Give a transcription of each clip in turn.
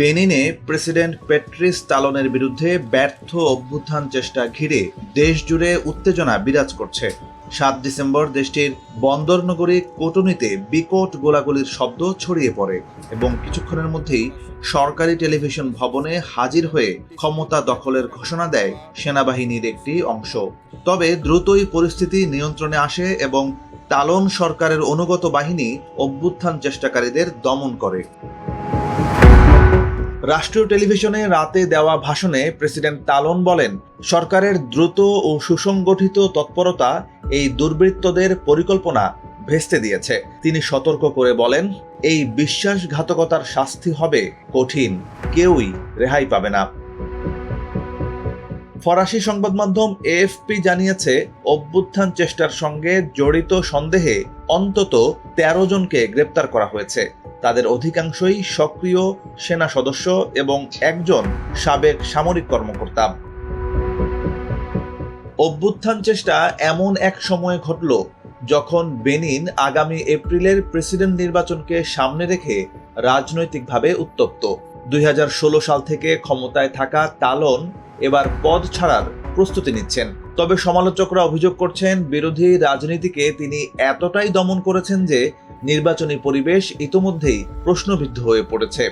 বেনিনে president Patrice তালনের বিরুদ্ধে ব্যর্থ অভ্যুত্থান চেষ্টা ঘিরে দেশ জুড়ে উত্তেজনা বিরাজ করছে। সাত ডিসেম্বর দেশটির বন্দর নগরী কোটনিতে বিকট গোলাগুলির শব্দ ছড়িয়ে পড়ে এবং কিছুক্ষণের মধ্যেই সরকারি টেলিভিশন ভবনে হাজির হয়ে ক্ষমতা দখলের ঘোষণা দেয় সেনাবাহিনীর একটি অংশ। তবে দ্রুতই পরিস্থিতি নিয়ন্ত্রণে আসে এবং তালন সরকারের অনুগত বাহিনী অভ্যুত্থান চেষ্টাকারীদের দমন করে। রাষ্ট্রীয় টেলিভিশনে রাতে দেওয়া ভাষণে প্রেসিডেন্ট তালন বলেন, সরকারের দ্রুত ও সুসংগঠিত তৎপরতা এই দুর্বৃত্তদের পরিকল্পনা ভেস্তে দিয়েছে। তিনি সতর্ক করে বলেন, এই বিশ্বাসঘাতকতার শাস্তি হবে কঠিন, কেউই রেহাই পাবে না। ফরাসি সংবাদ মাধ্যম এএফপি জানিয়েছে, অভ্যুত্থান চেষ্টার সঙ্গে জড়িত সন্দেহে অন্তত তেরো জনকে গ্রেপ্তার করা হয়েছে। তাদের অধিকাংশই সক্রিয় সেনা সদস্য এবং একজন সাবেক সামরিক কর্মকর্তা। অভ্যুত্থান চেষ্টা এমন এক সময়ে ঘটল যখন বেনিন আগামী এপ্রিলের প্রেসিডেন্ট নির্বাচনকে সামনে রেখে রাজনৈতিকভাবে উত্তপ্ত। দুই হাজার ষোলো সাল থেকে ক্ষমতায় থাকা তালন এবার পদ ছাড়ার প্রস্তুতি নিচ্ছেন। তবে সমালোচকরা অভিযোগ করছেন, বিরোধী রাজনীতিকে তিনি এতটাই দমন করেছেন যে নির্বাচনী পরিবেশ ইতোমধ্যেই প্রশ্নবিদ্ধ হয়ে পড়েছে।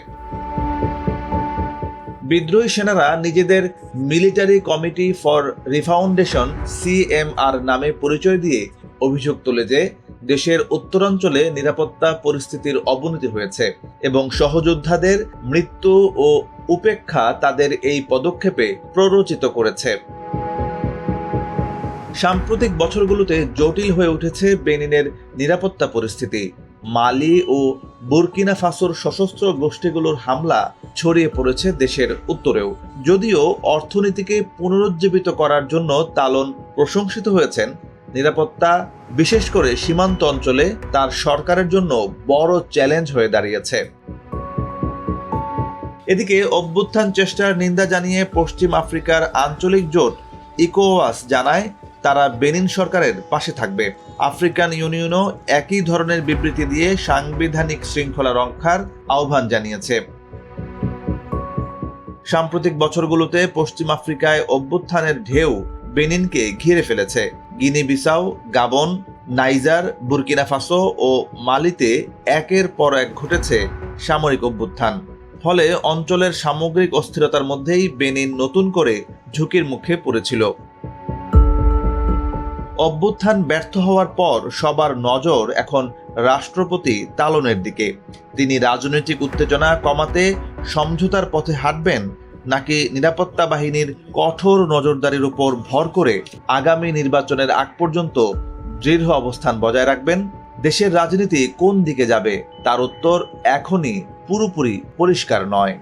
বিদ্রোহী সেনারা নিজেদের military committee for refoundation CMR নামে পরিচয় দিয়ে অভিযোগ তোলে যে দেশের উত্তরাঞ্চলে নিরাপত্তা পরিস্থিতির অবনতি হয়েছে এবং সহযোদ্ধাদের মৃত্যু ও উপেক্ষা তাদের এই পদক্ষেপে প্ররোচিত করেছে। সাম্প্রতিক বছরগুলোতে জটিল হয়ে উঠেছে বেনিনের নিরাপত্তা পরিস্থিতি। মালি ও বুরকিনা ফাসোর সশস্ত্র গোষ্ঠীগুলোর হামলা ছড়িয়ে পড়েছে দেশের উত্তরেও। যদিও অর্থনীতিকে পুনরুজ্জীবিত করার জন্য তালন প্রশংসিত হয়েছেন। নিরাপত্তা, বিশেষ করে সীমান্ত অঞ্চলে, তার সরকারের জন্য বড় চ্যালেঞ্জ হয়ে দাঁড়িয়েছে। এদিকে অভ্যুত্থান চেষ্টার নিন্দা জানিয়ে পশ্চিম আফ্রিকার আঞ্চলিক জোট ইকোওয়াস জানায় তারা বেনিন সরকারের পাশে থাকবে। আফ্রিকান ইউনিয়নও একই ধরনের বিবৃতি দিয়ে সাংবিধানিক শৃঙ্খলা রক্ষার আহ্বান জানিয়েছে। সাম্প্রতিক বছরগুলোতে পশ্চিম আফ্রিকায় অভ্যুত্থানের ঢেউ বেনিনকে ঘিরে ফেলেছে। Guinea Bissau Gabon, Niger, Burkina Faso ও মালিতে একের পর এক ঘটেছে সামরিক অভ্যুত্থান। ফলে অঞ্চলের সামগ্রিক অস্থিরতার মধ্যেই বেনিন নতুন করে ঝুঁকির মুখে পড়েছিল। অভ্যুত্থান ব্যর্থ হওয়ার পর সবার নজর এখন রাষ্ট্রপতি তালনের দিকে। তিনি রাজনৈতিক উত্তেজনা কমাতে সমঝোতার পথে হাঁটবেন নাকি নিরাপত্তা বাহিনীর কঠোর নজরদারির উপর ভর করে আগামী নির্বাচনের আগ পর্যন্ত দৃঢ় অবস্থান বজায় রাখবেন? দেশের রাজনীতি কোন দিকে যাবে? তার উত্তর এখনই পুরোপুরি পরিষ্কার নয়।